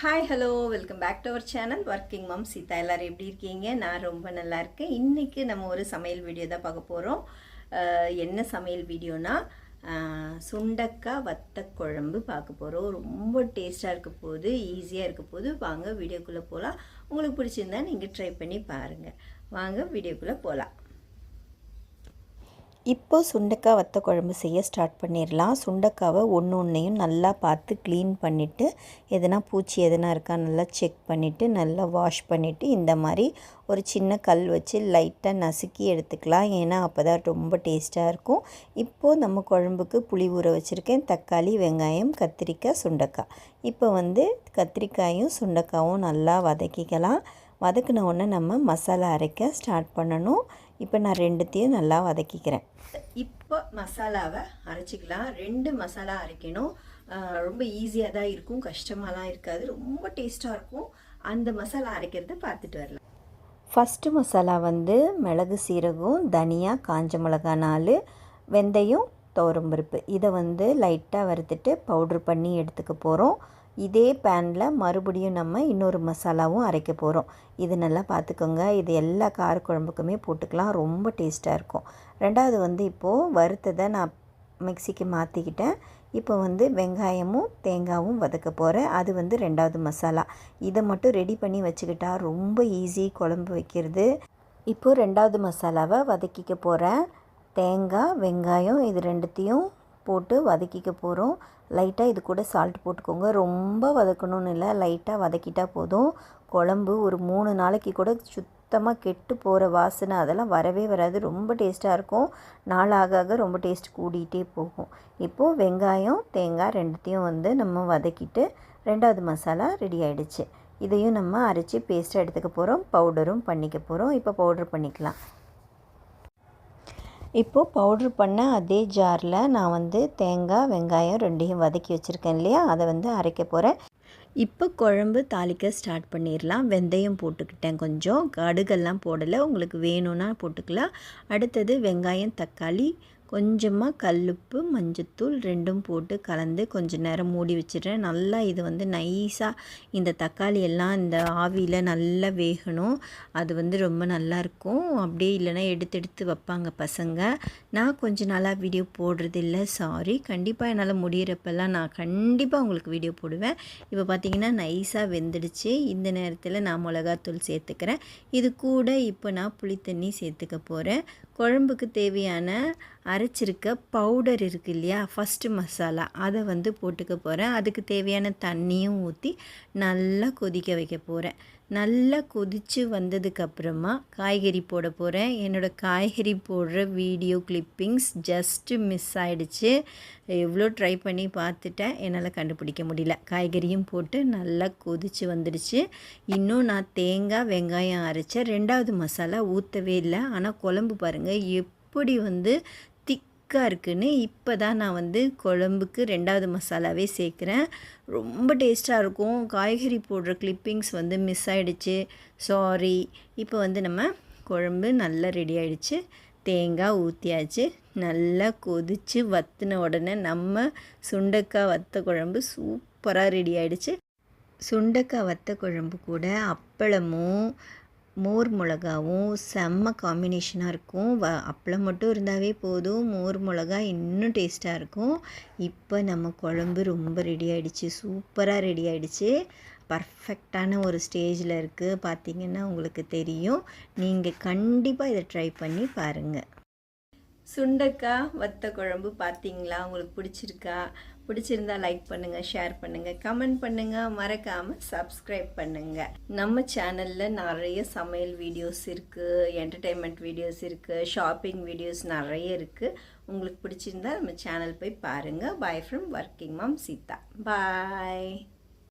Hi hello welcome back to our channel working mom Seetha எல்லோரும் எப்படி இருக்கீங்க? நான் ரொம்ப நல்லா இருக்கேன். இன்றைக்கி நம்ம ஒரு சமையல் வீடியோ தான் பார்க்க போகிறோம் என்ன சமையல் வீடியோனா சுண்டக்காய் வத்த குழம்பு பார்க்க போகிறோம் ரொம்ப டேஸ்ட்டாக இருக்க போது ஈஸியாக இருக்க போது வாங்க வீடியோக்குள்ளே போகலாம் உங்களுக்கு பிடிச்சிருந்தா நீங்கள் ட்ரை பண்ணி பாருங்கள் வாங்க வீடியோக்குள்ளே போகலாம் இப்போ சுண்டைக்காய் வத்த குழம்பு செய்ய ஸ்டார்ட் பண்ணிடலாம். சுண்டைக்காவை ஒன்று ஒன்றையும் நல்லா பார்த்து க்ளீன் பண்ணிவிட்டு எதனா பூச்சி எதனா இருக்கா நல்லா செக் பண்ணிவிட்டு நல்லா வாஷ் பண்ணிவிட்டு இந்த மாதிரி ஒரு சின்ன கல் வச்சு லைட்டாக நசுக்கி எடுத்துக்கலாம். ஏன்னா அப்போ தான் ரொம்ப டேஸ்ட்டாக இருக்கும். இப்போது நம்ம குழம்புக்கு புளி ஊற வச்சுருக்கேன். தக்காளி வெங்காயம் கத்திரிக்காய் சுண்டைக்காய். இப்போ வந்து கத்திரிக்காயும் சுண்டைக்காயும் நல்லா வதக்கிக்கலாம். வதக்கின உடனே நம்ம மசாலா அரைக்க ஸ்டார்ட் பண்ணணும். இப்போ நான் ரெண்டுத்தையும் நல்லா வதக்கிக்கிறேன். இப்போ மசாலாவை அரைச்சிக்கலாம். ரெண்டு மசாலா அரைக்கணும். ரொம்ப ஈஸியாக தான் இருக்கும். கஷ்டமாலாம் இருக்காது. ரொம்ப டேஸ்ட்டாக இருக்கும். அந்த மசாலா அரைக்கிறத பார்த்துட்டு வரலாம். ஃபஸ்ட்டு மசாலா வந்து மிளகு சீரகம் தனியா காஞ்ச மிளகா நாலு வெந்தயம் துவரம்பருப்பு இதை வந்து லைட்டாக வறுத்துட்டு பவுட்ரு பண்ணி எடுத்துக்க போகிறோம் இதே பேனில் மறுபடியும் நம்ம இன்னொரு மசாலாவும் அரைக்க போகிறோம் இது நல்லா பார்த்துக்கோங்க இது எல்லா காரக்குழம்புக்குமே போட்டுக்கலாம். ரொம்ப டேஸ்ட்டாக இருக்கும். ரெண்டாவது வந்து இப்போது வறுத்ததை நான் மிக்சிக்கு மாற்றிக்கிட்டேன் இப்போ வந்து வெங்காயமும் தேங்காயும் வதக்க போகிறேன் அது வந்து ரெண்டாவது மசாலா. இதை மட்டும் ரெடி பண்ணி வச்சுக்கிட்டா ரொம்ப ஈஸி குழம்பு வைக்கிறது. இப்போது ரெண்டாவது மசாலாவை வதக்கிக்க போகிறேன் தேங்காய் வெங்காயம் இது ரெண்டுத்தையும் போட்டு வதக்கிக்க போகிறோம் லைட்டாக இது கூட சால்ட் போட்டுக்கோங்க. ரொம்ப வதக்கணும்னு இல்லை. லைட்டாக வதக்கிட்டால் போதும். குழம்பு ஒரு மூணு நாளைக்கு கூட சுத்தமாக கெட்டு போகிற வாசனை அதெல்லாம் வரவே வராது. ரொம்ப டேஸ்ட்டாக இருக்கும். நாளாக ஆக ரொம்ப டேஸ்ட் கூடிகிட்டே போகும். இப்போது வெங்காயம் தேங்காய் ரெண்டுத்தையும் வந்து நம்ம வதக்கிட்டு ரெண்டாவது மசாலா ரெடி ஆகிடுச்சு இதையும் நம்ம அரைச்சி பேஸ்ட்டாக எடுத்துக்க போகிறோம் பவுடரும் பண்ணிக்க போகிறோம் இப்போ பவுடர் பண்ணிக்கலாம். இப்போது பவுட்ரு பண்ண அதே ஜாரில் நான் வந்து தேங்காய் வெங்காயம் ரெண்டையும் வதக்கி வச்சுருக்கேன் இல்லையா? அதை வந்து அரைக்க போகிறேன் இப்போ குழம்பு தாளிக்க ஸ்டார்ட் பண்ணிடலாம். வெந்தயம் போட்டுக்கிட்டேன் கொஞ்சம். கடுகெல்லாம் போடலை. உங்களுக்கு வேணும்னா போட்டுக்கலாம். அடுத்தது வெங்காயம் தக்காளி கொஞ்சமாக கல்லுப்பு மஞ்சத்தூள் ரெண்டும் போட்டு கலந்து கொஞ்ச நேரம் மூடி வச்சிடுறேன். நல்லா இது வந்து நைஸாக இந்த தக்காளி எல்லாம் இந்த ஆவியில் நல்லா வேகணும். அது வந்து ரொம்ப நல்லாயிருக்கும் அப்படியே இல்லைன்னா எடுத்து எடுத்து வைப்பாங்க பசங்க. நான் கொஞ்ச நாளாக வீடியோ போடுறதில்ல. சாரி கண்டிப்பாக என்னால் முடியிறப்பெல்லாம் நான் கண்டிப்பாக உங்களுக்கு வீடியோ போடுவேன். இப்போ பார்த்தீங்கன்னா நைஸாக வெந்துடுச்சு. இந்த நேரத்தில் நான் மிளகாத்தூள் சேர்த்துக்கிறேன். இது கூட இப்போ நான் புளித்தண்ணி சேர்த்துக்க போகிறேன் குழம்புக்கு தேவையான அரைச்சிருக்க பவுடர் இருக்குது இல்லையா? ஃபஸ்ட்டு மசாலா அதை வந்து போட்டுக்க போகிறேன் அதுக்கு தேவையான தண்ணியும் ஊற்றி நல்லா கொதிக்க வைக்க போகிறேன் நல்லா கொதித்து வந்ததுக்கப்புறமா காய்கறி போட போகிறேன் என்னோடய காய்கறி போடுற வீடியோ கிளிப்பிங்ஸ் ஜஸ்ட்டு மிஸ் ஆகிடுச்சு எவ்வளோ ட்ரை பண்ணி பார்த்துட்டேன். என்னால் கண்டுபிடிக்க முடியல. காய்கறியும் போட்டு நல்லா கொதித்து வந்துடுச்சு. இன்னும் நான் தேங்காய் வெங்காயம் அரைச்சேன். ரெண்டாவது மசாலா ஊற்றவே இல்லை. ஆனால் குழம்பு பாருங்கள் எப்படி வந்து திக்காக இருக்குன்னு இப்போ தான் நான் வந்து குழம்புக்கு ரெண்டாவது மசாலாவே சேர்க்குறேன். ரொம்ப டேஸ்ட்டாக இருக்கும். காய்கறி போடுற கிளிப்பிங்ஸ் வந்து மிஸ் ஆகிடுச்சு சாரி இப்போ வந்து நம்ம குழம்பு நல்லா ரெடி ஆகிடுச்சு தேங்காய் ஊற்றியாச்சு நல்லா கொதித்து வத்தின உடனே நம்ம சுண்டக்காய் வத்த குழம்பு சூப்பராக ரெடி ஆகிடுச்சு சுண்டக்காய் வத்த குழம்பு கூட அப்பளமும் மோர் மிளகாவும் செம்ம காம்பினேஷனாக இருக்கும். வ அப்பளம் மட்டும் இருந்தாவே போதும். மோர் மிளகா இன்னும் டேஸ்ட்டாக இருக்கும். இப்போ நம்ம குழம்பு ரொம்ப ரெடி ஆகிடுச்சு சூப்பராக ரெடி ஆகிடுச்சு பர்ஃபெக்டான ஒரு ஸ்டேஜில் இருக்குது பார்த்தீங்கன்னா உங்களுக்கு தெரியும். நீங்கள் கண்டிப்பாக இதை ட்ரை பண்ணி பாருங்கள் சுண்டக்காய் வத்த குழம்பு பார்த்தீங்களா உங்களுக்கு பிடிச்சிருக்கா? பிடிச்சிருந்தா லைக் பண்ணுங்கள் ஷேர் பண்ணுங்கள் கமெண்ட் பண்ணுங்கள் மறக்காமல் சப்ஸ்கிரைப் பண்ணுங்கள் நம்ம சேனலில் நிறைய சமையல் வீடியோஸ் இருக்குது என்டர்டெயின்மெண்ட் வீடியோஸ் இருக்குது ஷாப்பிங் வீடியோஸ் நிறைய இருக்குது உங்களுக்கு பிடிச்சிருந்தா நம்ம சேனல் போய் பாருங்கள் bye from working mom Seetha bye